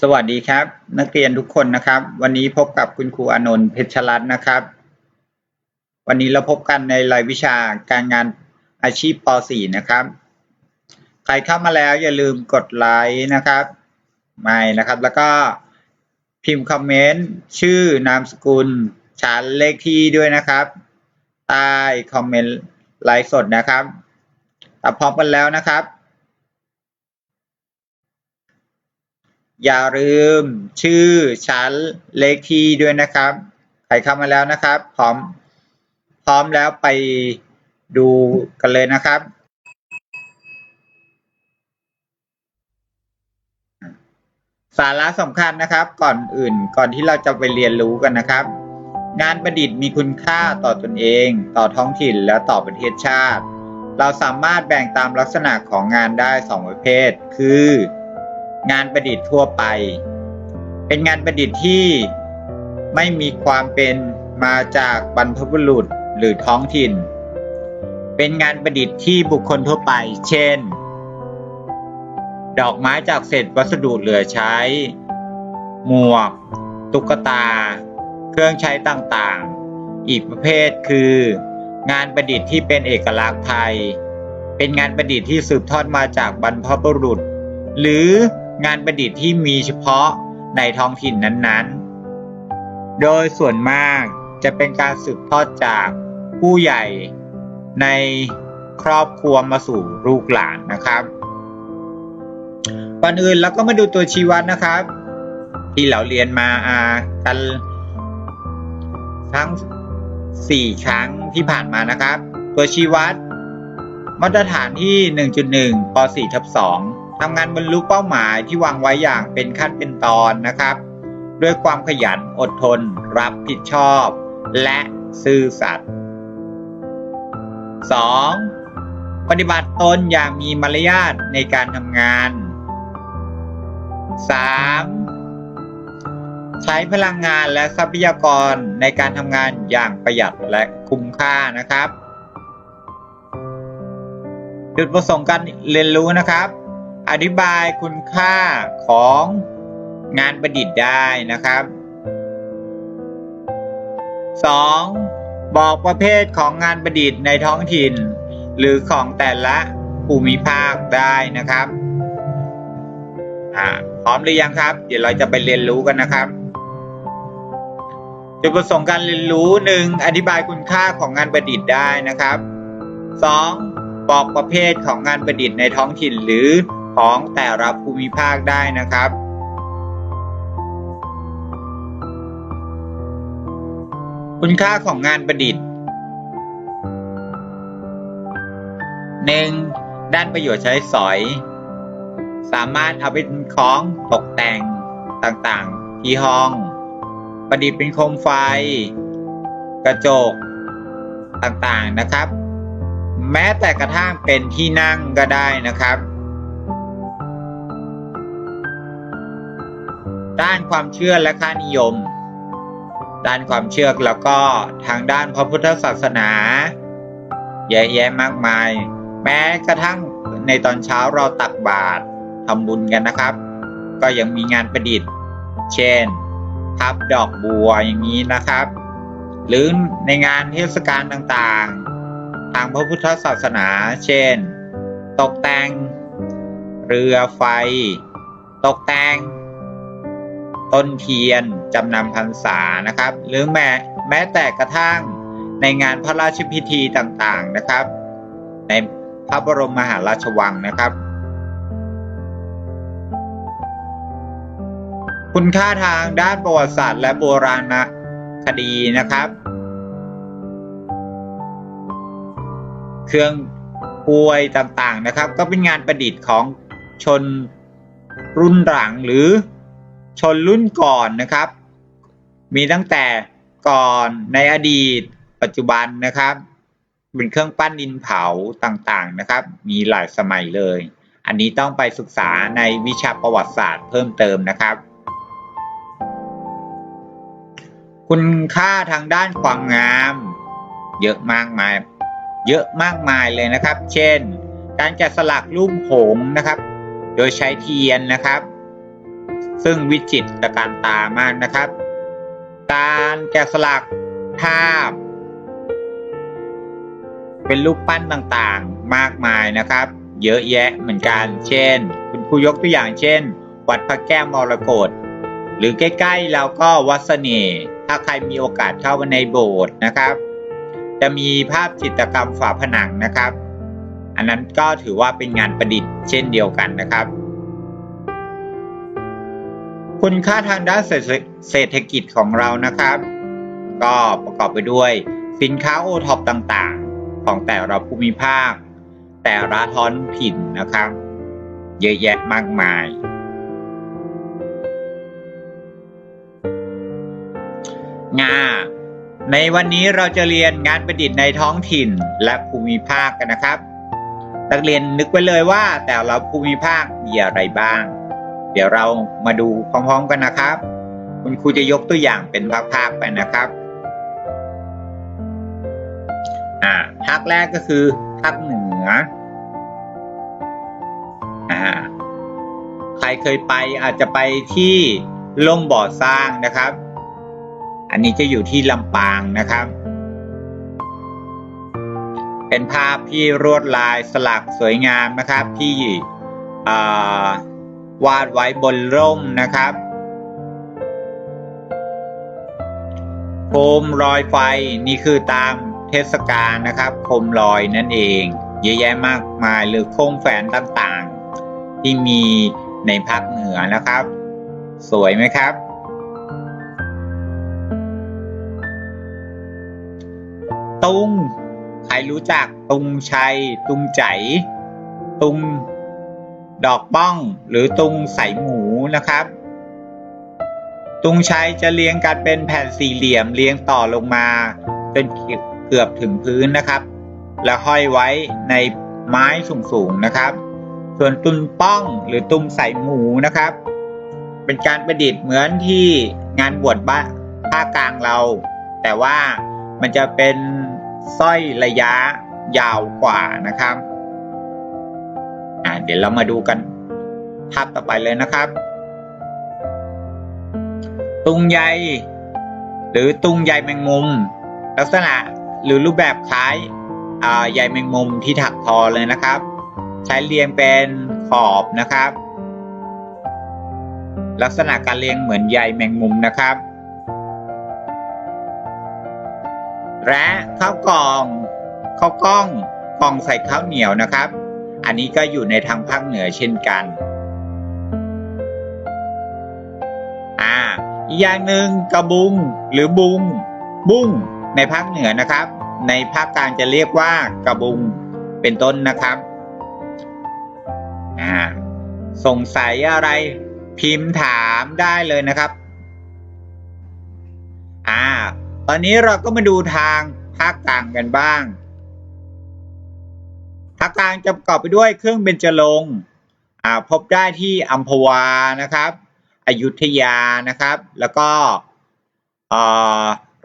สวัสดีครับ นักเรียนทุกคนนะครับ วันนี้พบกับคุณครูอนนท์เพชรรัตน์นะครับ วันนี้เราพบกันในรายวิชาการงานอาชีพป .4 นะครับ ใครเข้ามาแล้วอย่าลืมกดไลค์นะครับไม่นะครับ แล้วก็พิมพ์คอมเมนต์ชื่อนามสกุลชั้นเลขที่ด้วยนะครับใต้คอมเมนต์ไลฟ์สดนะครับถ้าพร้อมกันแล้วนะครับ อย่าลืมชื่อชั้นเลขที่ด้วยนะครับ ใครเข้ามาแล้วนะครับ พร้อม พร้อมแล้วไปดูกันเลยนะครับ สาระสำคัญนะครับ ก่อนอื่นก่อนที่เราจะไปเรียนรู้กันนะครับ งานประดิษฐ์มีคุณค่าต่อตนเอง ต่อท้องถิ่นและต่อประเทศชาติ เราสามารถแบ่งตามลักษณะของงานได้สองประเภท คือ งานประดิษฐ์ทั่วไป เป็นงานประดิษฐ์ที่ไม่มีความเป็นมาจากบรรพบุรุษหรือท้องถิ่น เป็นงานประดิษฐ์ที่บุคคลทั่วไป เช่น ดอกไม้จากเศษวัสดุเหลือใช้ หมวก ตุ๊กตา เครื่องใช้ต่างๆ อีกประเภทคือ งานประดิษฐ์ที่เป็นเอกลักษณ์ไทย เป็นงานประดิษฐ์ที่สืบทอดมาจากบรรพบุรุษ หรือ งานประดิษฐ์ที่มีเฉพาะในท้องถิ่นนั้นๆ โดยส่วนมากจะเป็นการสืบทอดจากผู้ใหญ่ในครอบครัวมาสู่ลูกหลานนะครับ ก่อนอื่นเราก็มาดูตัวชีวัดนะครับ ที่เราเรียนมาอากันทั้ง 4 ครั้งที่ผ่านมานะครับ ตัวชีวัดมาตรฐานที่ 1.1ป .4 ทับ2 ทำงานบรรลุเป้าหมายที่วางไว้อย่างเป็นขั้นเป็นตอนนะครับ ด้วยความขยันอดทน รับผิดชอบ และซื่อสัตย์ 2. ปฏิบัติตนอย่างมีมารยาทในการทำงาน 3. ใช้พลังงานและทรัพยากรในการทำงานอย่างประหยัดและคุ้มค่านะครับ จุดประสงค์การเรียนรู้นะครับ อธิบายคุณค่าของงานประดิษฐ์ได้นะครับ 2. บอกประเภทของงานประดิษฐ์ในท้องถิ่น หรือของแต่ละภูมิภาคได้นะครับพร้อมหรือยังครับ เดี๋ยวเราจะไปเรียนรู้กันนะครับจุดประสงค์การเรียนรู้หนึ่งอธิบายคุณค่าของงานประดิษฐ์ได้นะครับ 2. บอกประเภทของงานประดิษฐ์ในท้องถิ่นหรือ ของแต่ละภูมิภาคได้นะครับคุณค่าของงานประดิษฐ์ 1. ด้านประโยชน์ใช้สอย สามารถเอาเป็นของตกแต่งต่างๆ ที่ห้อง ประดิษฐ์เป็นโคมไฟ กระจกต่างๆนะครับ แม้แต่กระทั่งเป็นที่นั่งก็ได้นะครับ ด้านความเชื่อและค่านิยม ด้านความเชื่อแล้วก็ทางด้านพระพุทธศาสนา เยอะแยะมากมาย แม้กระทั่งในตอนเช้าเราตักบาตรทำบุญกันนะครับ ก็ยังมีงานประดิษฐ์ เช่น พับดอกบัวอย่างนี้นะครับ หรือในงานเทศกาลต่างๆ ทางพระพุทธศาสนา เช่น ตกแต่งเรือไฟ ตกแต่ง ต้นเทียนจำนำพรรษานะครับ หรือแม้แม้แต่กระทั่งในงานพระราชพิธีต่างๆนะครับ ในพระบรมมหาราชวังนะครับ คุณค่าทางด้านประวัติศาสตร์และโบราณคดีนะครับ เครื่องกลวยต่างๆนะครับ ก็เป็นงานประดิษฐ์ของชนรุ่นหลังหรือ ชนรุ่นก่อนนะครับ มีตั้งแต่ก่อนในอดีตปัจจุบันนะครับ เป็นเครื่องปั้นดินเผาต่างๆนะครับ มีหลายสมัยเลย อันนี้ต้องไปศึกษาในวิชาประวัติศาสตร์เพิ่มเติมนะครับ คุณค่าทางด้านความงาม เยอะมากมาย เยอะมากมายเลยนะครับ เช่น การแกะสลักรูปหงส์นะครับ โดยใช้เทียนนะครับ ซึ่งวิจิตรการตามากนะครับ การแกะสลักภาพ เป็นรูปปั้นต่างๆมากมายนะครับ เยอะแยะเหมือนกัน เช่น คุณครูยกตัวอย่างเช่น วัดพระแก้วมรกตหรือใกล้ๆเราก็วัดเสน่ห์ถ้าใครมีโอกาสเข้ามาในโบสถ์นะครับ จะมีภาพจิตรกรรมฝาผนังนะครับ อันนั้นก็ถือว่าเป็นงานประดิษฐ์เช่นเดียวกันนะครับ คุณค่าทางด้านเศรษฐกิจของเรานะครับ ก็ประกอบไปด้วยสินค้าโอท็อปต่างๆ ของแต่ละภูมิภาค แต่ละท้องถิ่นนะครับ เยอะแยะมากมาย งา ในวันนี้เราจะเรียนงานประดิษฐ์ในท้องถิ่นและภูมิภาคกันนะครับ นักเรียนนึกไว้เลยว่าแต่ละภูมิภาคมีอะไรบ้าง เดี๋ยวเรามาดูพร้อมๆกันนะครับ คุณครูจะยกตัวอย่างเป็นภาคๆไปนะครับอ่าภาคแรกก็คือภาคเหนืออ่าใครเคยไปอาจจะไปที่ล่มบ่อสร้างนะครับ อันนี้จะอยู่ที่ลำปางนะครับ เป็นภาพที่รวดลายสลักสวยงามนะครับที่ วาดไว้บนร่มนะครับ โคมลอยไฟนี่คือตามเทศกาลนะครับ โคมลอยนั่นเอง เยอะแยะมากมายหรือโคมแฝนต่างๆ ที่มีในภาคเหนือนะครับ สวยไหมครับ ตุงใครรู้จักตุงชัย ตุงใจ ตุง ดอกบ้องหรือตุงใส่หมูนะครับ ตุงชัยจะเรียงกันเป็นแผ่นสี่เหลี่ยมเรียงต่อลงมาจนเกือบถึงพื้นนะครับ แล้วห้อยไว้ในไม้สูงๆนะครับ ส่วนตุนป้องหรือตุงใส่หมูนะครับ เป็นการประดิษฐ์เหมือนที่งานบวชบ้าภาคกลางเรา แต่ว่ามันจะเป็นสร้อยระยะยาวกว่านะครับ อ่าเดี๋ยวเรามาดูกันภาพต่อไปเลยนะครับ ตุงใยหรือตุงใยแมงมุม ลักษณะหรือรูปแบบคล้ายอ่าใยแมงมุมที่ถักทอเลยนะครับ ใช้เรียงเป็นขอบนะครับ ลักษณะการเรียงเหมือนใยแมงมุมนะครับ และข้าวกล่องข้าวกล้องกล่องใส่ข้าวเหนียวนะครับ อันนี้ก็อยู่ในทางภาคเหนือเช่นกัน อ่า อีกอย่างหนึ่งกระบุงหรือบุง บุ้งในภาคเหนือนะครับ ในภาคกลางจะเรียกว่ากระบุงเป็นต้นนะครับ อ่า สงสัยอะไรพิมพ์ถามได้เลยนะครับ อ่า ตอนนี้เราก็มาดูทางภาคกลางกันบ้าง ภาคกลางจะประกอบไปด้วยเครื่องเบญจรงค์พบได้ที่อัมพวานะครับ อยุธยานะครับ แล้วก็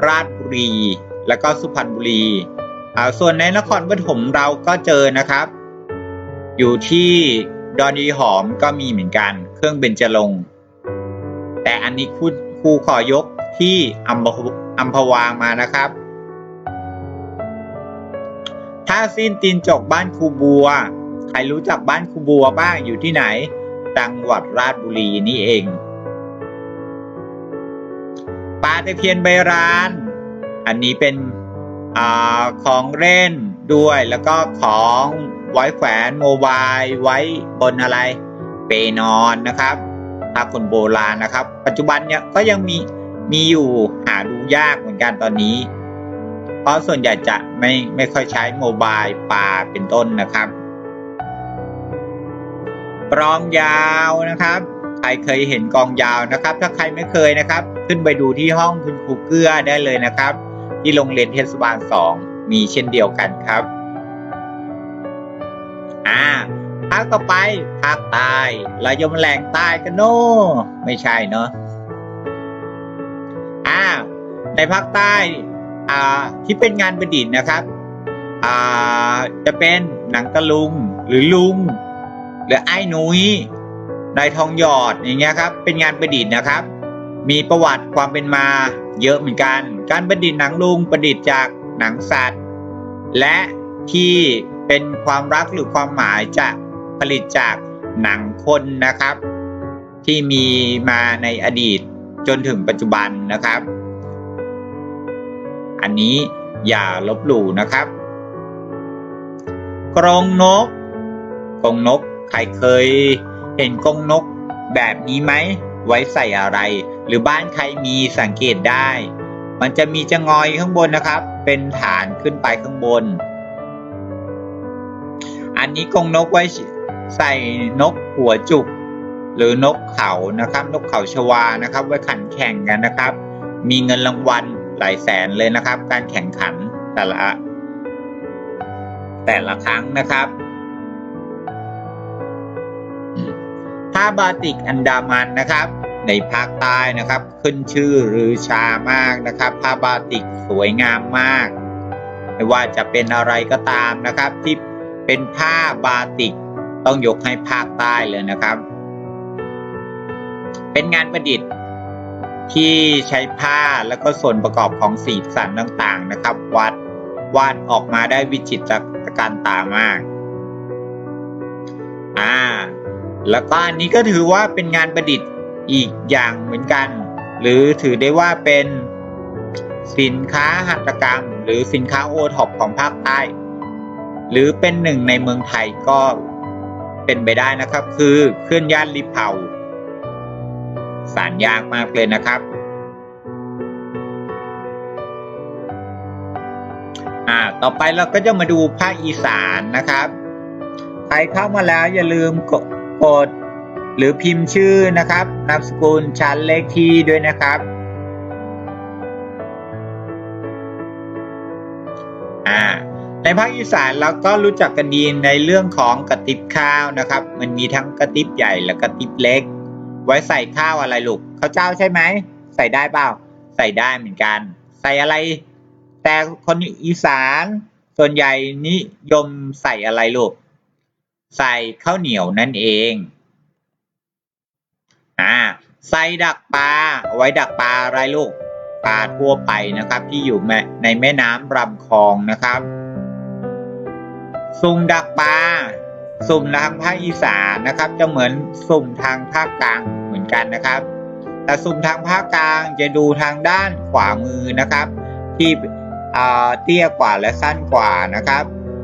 ราชบุรี แล้วก็สุพรรณบุรีส่วนในนครปฐมเราก็เจอนะครับ อยู่ที่ดอนยีหอมก็มีเหมือนกันเครื่องเบญจรงค์แต่อันนี้ครูขอยกที่อัมพวามานะครับ ถ้าสิ้นตีนจกบ้านครูบัว ใครรู้จักบ้านครูบัวบ้างอยู่ที่ไหน จังหวัดราชบุรีนี่เองปลาตะเพียนใบราน อันนี้เป็นอของเล่นด้วยแล้วก็ของไว้แขวนโมบายไว้บนอะไร เปนอนนะครับ ถ้าคนโบราณนะครับ ปัจจุบันเนี่ยก็ยังมีมีอยู่หาดูยากเหมือนกันตอนนี้ เพราะส่วนใหญ่จะไม่ไม่ค่อยใช้โมบายปลาเป็นต้นนะครับกรองยาวนะครับ ใครเคยเห็นกองยาวนะครับ ถ้าใครไม่เคยนะครับ ขึ้นไปดูที่ห้องคุณครูเกื้อได้เลยนะครับ ที่โรงเรียนเทศบาลสองมีเช่นเดียวกันครับอ่าภาคต่อไปภาคใต้เราจะมาแหล่งใต้กันโน่ไม่ใช่เนาะอ่าในภาคใต้ ที่เป็นงานประดิษฐ์นะครับจะเป็นหนังตะลุงหรือลุง หรือไอ้หนุยนายทองหยอดอย่างเงี้ยครับ เป็นงานประดิษฐ์นะครับ มีประวัติความเป็นมาเยอะเหมือนกัน การประดิษฐ์หนังลุงประดิษฐ์จากหนังสัตว์ และที่เป็นความรักหรือความหมายจะผลิตจากหนังคนนะครับ ที่มีมาในอดีตจนถึงปัจจุบันนะครับ อันนี้อย่าลบหลู่นะครับ กรงนก กรงนก ใครเคยเห็นกรงนกแบบนี้ไหม ไว้ใส่อะไร หรือบ้านใครมีสังเกตได้ มันจะมีจะงอยข้างบนนะครับ เป็นฐานขึ้นไปข้างบน อันนี้กรงนกไว้ใส่นกหัวจุก หรือนกเขานะครับ นกเขาชวานะครับ ไว้ขันแข่งกันนะครับ มีเงินรางวัล หลายแสนเลยนะครับ การแข่งขันแต่ละ แต่ละครั้งนะครับผ้าบาติกอันดามันนะครับ ในภาคใต้นะครับ ขึ้นชื่อหรือชามากนะครับผ้าบาติกสวยงามมากไม่ว่าจะเป็นอะไรก็ตามนะครับ ที่เป็นผ้าบาติกต้องยกให้ภาคใต้เลยนะครับ เป็นงานประดิษฐ์ ที่ใช้ผ้าแล้วก็ส่วนประกอบของสีสันต่างๆนะครับ วัดวาดออกมาได้วิจิตรการตามาก อ่า แล้วก็อันนี้ก็ถือว่าเป็นงานประดิษฐ์อีกอย่างเหมือนกัน หรือถือได้ว่าเป็นสินค้าหัตถกรรม หรือสินค้าโอท็อปของภาคใต้ หรือเป็นหนึ่งในเมืองไทยก็เป็นไปได้นะครับ คือเคลื่อนย่านริเผา สารยากมากเลยนะครับอ่าต่อไปเราก็จะมาดูภาคอีสานนะครับ ใครเข้ามาแล้วอย่าลืมกดกดหรือพิมพ์ชื่อนะครับ นามสกุลชั้นเลขที่ด้วยนะครับอ่าในภาคอีสานเราก็รู้จักกันดีในเรื่องของกระติบข้าวนะครับ มันมีทั้งกระติบใหญ่และกระติบเล็ก ไว้ใส่ข้าวอะไรลูกข้าวเจ้าใช่ไหม ใส่ได้เปล่า ใส่ได้เหมือนกัน ใส่อะไร แต่คนอีสานส่วนใหญ่นิยมใส่อะไรลูก ใส่ข้าวเหนียวนั่นเอง อ่า ใส่ดักปลาเอาไว้ดักปลาอะไรลูก ปลาทั่วไปนะครับ ที่อยู่ในแม่น้ำลำคลองนะครับสุ่มดักปลา สุ่มทางภาคอีสานนะครับ จะเหมือนสุ่มทางภาคกลางเหมือนกันนะครับ แต่สุ่มทางภาคกลางจะดูทางด้านขวามือนะครับ ที่เตี้ยกว่าและสั้นกว่านะครับ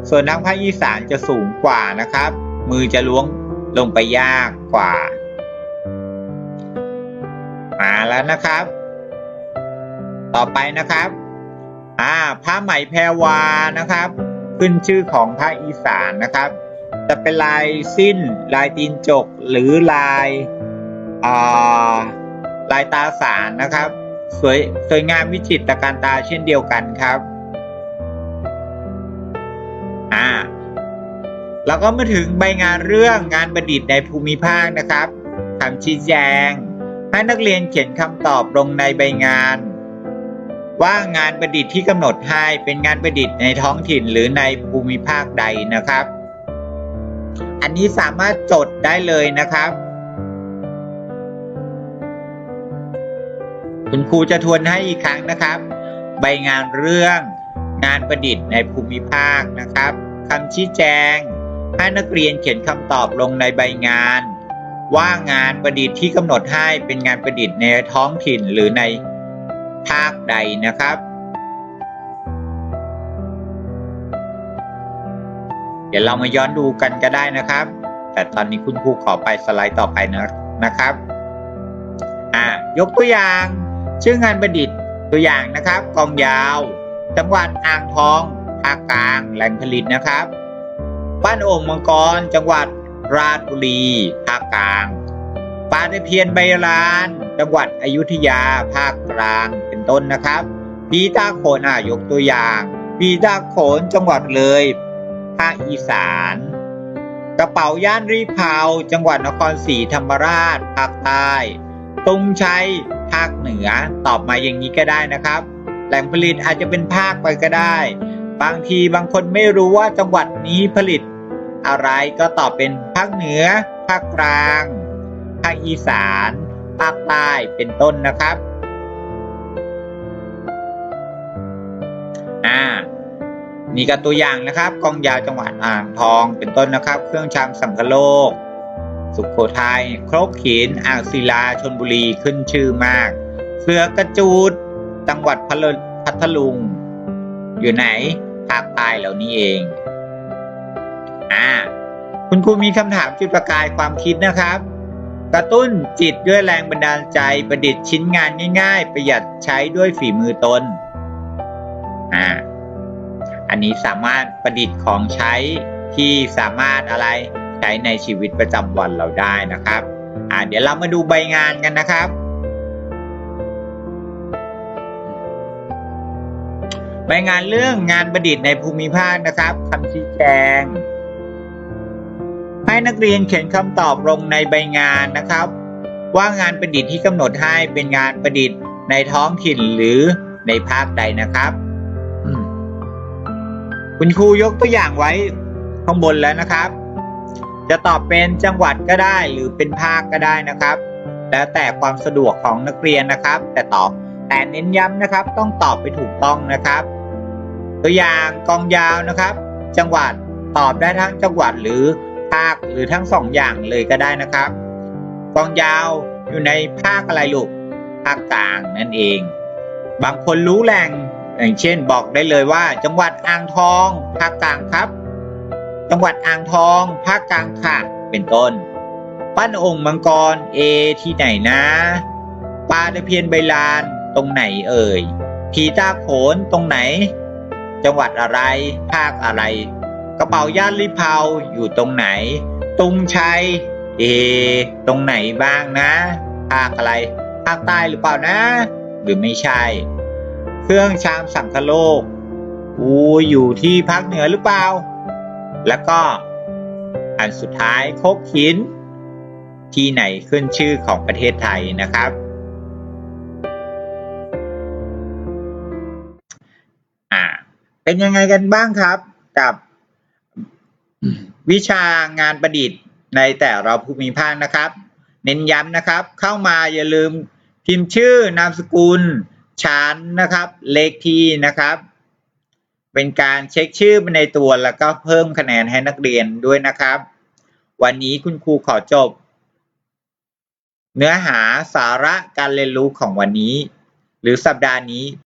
ส่วนทางภาคอีสานจะสูงกว่านะครับ มือจะล้วงลงไปยากกว่า มาแล้วนะครับ ต่อไปนะครับอ่าผ้าไหมแพรวานะครับ ขึ้นชื่อของภาคอีสานนะครับ จะเป็นลายสิ้น ลายตีนจก หรือลายาลายตาสารนะครับ สวยสวยงามวิจิตรการตาเช่นเดียวกันครับอ่าแล้วก็มาถึงใบงานเรื่องงานประดิษฐ์ในภูมิภาคนะครับคำชี้แจง ให้นักเรียนเขียนคำตอบลงในใบงาน ว่างานประดิษฐ์ที่กำหนดให้เป็นงานประดิษฐ์ในท้องถิ่นหรือในภูมิภาคใดนะครับ อันนี้สามารถจดได้เลยนะครับ คุณครูจะทวนให้อีกครั้งนะครับ ใบงานเรื่องงานประดิษฐ์ในภูมิภาคนะครับคำชี้แจง ให้นักเรียนเขียนคำตอบลงในใบงาน ว่างานประดิษฐ์ที่กำหนดให้เป็นงานประดิษฐ์ในท้องถิ่นหรือในภาคใดนะครับ เดี๋ยวเรามาย้อนดูกันก็ได้นะครับ แต่ตอนนี้คุณครูขอไปสไลด์ต่อไปนะนะครับอ่ายกตัวอย่าง ชื่องานประดิษฐ์ตัวอย่างนะครับกองยาว จังหวัดอ่างทองภาคกลางแหล่งผลิตนะครับ บ้านโอ่งมังกร จังหวัดราชบุรีภาคกลางปลาตะเพียนใบลาน จังหวัดอยุธยาภาคกลางเป็นต้นนะครับปีตาโขนอ่ายกตัวอย่างปีตาโขนจังหวัดเลย ภาคอีสาน กระเป๋าย่านรีเผาจังหวัดนครศรีธรรมราช ภาคใต้ตุงชัยภาคเหนือ ตอบมาอย่างนี้ก็ได้นะครับ แหล่งผลิตอาจจะเป็นภาคไปก็ได้ บางทีบางคนไม่รู้ว่าจังหวัดนี้ผลิต อะไรก็ตอบเป็นภาคเหนือ ภาคกลาง ภาคอีสาน ภาคใต้ เป็นต้นนะครับ นี่ก็ตัวอย่างนะครับกองยาวจังหวัดอ่างทองเป็นต้นนะครับ เครื่องชามสังคโลก สุขโขทัยครกหินอ่างศิลาชนบุรีขึ้นชื่อมาก เสือกระจูด จังหวัดพัทลุง อยู่ไหนภาคใต้เหล่านี้เองอ่าคุณครูมีคำถามจุดประกายความคิดนะครับ กระตุ้นจิตด้วยแรงบันดาลใจประดิษฐ์ชิ้นงานง่าย ๆ ประหยัดใช้ด้วยฝีมือตนอ่า นนี้สามารถประดิษฐ์ของใช้ที่สามารถอะไรใช้ในชีวิตประจำวันเราได้นะครับอ่าเดี๋ยวเรามาดูใบงานกันนะครับ ใบงานเรื่องงานประดิษฐ์ในภูมิภาคนะครับคำชี้แจง ให้นักเรียนเขียนคำตอบลงในใบงานนะครับ ว่างานประดิษฐ์ที่กำหนดให้เป็นงานประดิษฐ์ในท้องถิ่นหรือในภาคใดนะครับ คุณครูยกตัวอย่างไว้ข้างบนแล้วนะครับ จะตอบเป็นจังหวัดก็ได้หรือเป็นภาคก็ได้นะครับ แล้วแต่ความสะดวกของนักเรียนนะครับ แต่ตอบแต่เน้นย้ำนะครับ ต้องตอบไปถูกต้องนะครับ ตัวอย่างกองยาวนะครับ จังหวัดตอบได้ทั้งจังหวัดหรือภาคหรือทั้งสองอย่างเลยก็ได้นะครับ กองยาวอยู่ในภาคอะไรลูกภาคกลางนั่นเอง บางคนรู้แหล่ง อย่างเช่นบอกได้เลยว่า จังหวัดอ่างทองภาคกลางครับ จังหวัดอ่างทองภาคกลางค่ะเป็นต้น ปั้นองค์มังกรเอที่ไหนนะปลาตะเพียนใบลานตรงไหนเอ่ยผีตาโขนตรงไหน จังหวัดอะไร ภาคอะไร กระเป๋าย่านลิเพาอยู่ตรงไหน ตุงชัยเอ ตรงไหนบ้างนะ ภาคอะไร ภาคใต้หรือเปล่านะ หรือไม่ใช่ เครื่องชามสังคโลกอูอยู่ที่ภาคเหนือหรือเปล่า แล้วก็อันสุดท้ายโคกหิน ที่ไหนขึ้นชื่อของประเทศไทยนะครับอ่าเป็นยังไงกันบ้างครับกับ วิชางานประดิษฐ์ในแต่ละภูมิภาคนะครับ เน้นย้ำนะครับ เข้ามาอย่าลืมพิมพ์ชื่อนามสกุล ชั้นนะครับ เลขที่นะครับ เป็นการเช็คชื่อในตัวแล้วก็เพิ่มคะแนนให้นักเรียนด้วยนะครับ วันนี้คุณครูขอจบ เนื้อหาสาระการเรียนรู้ของวันนี้ หรือสัปดาห์นี้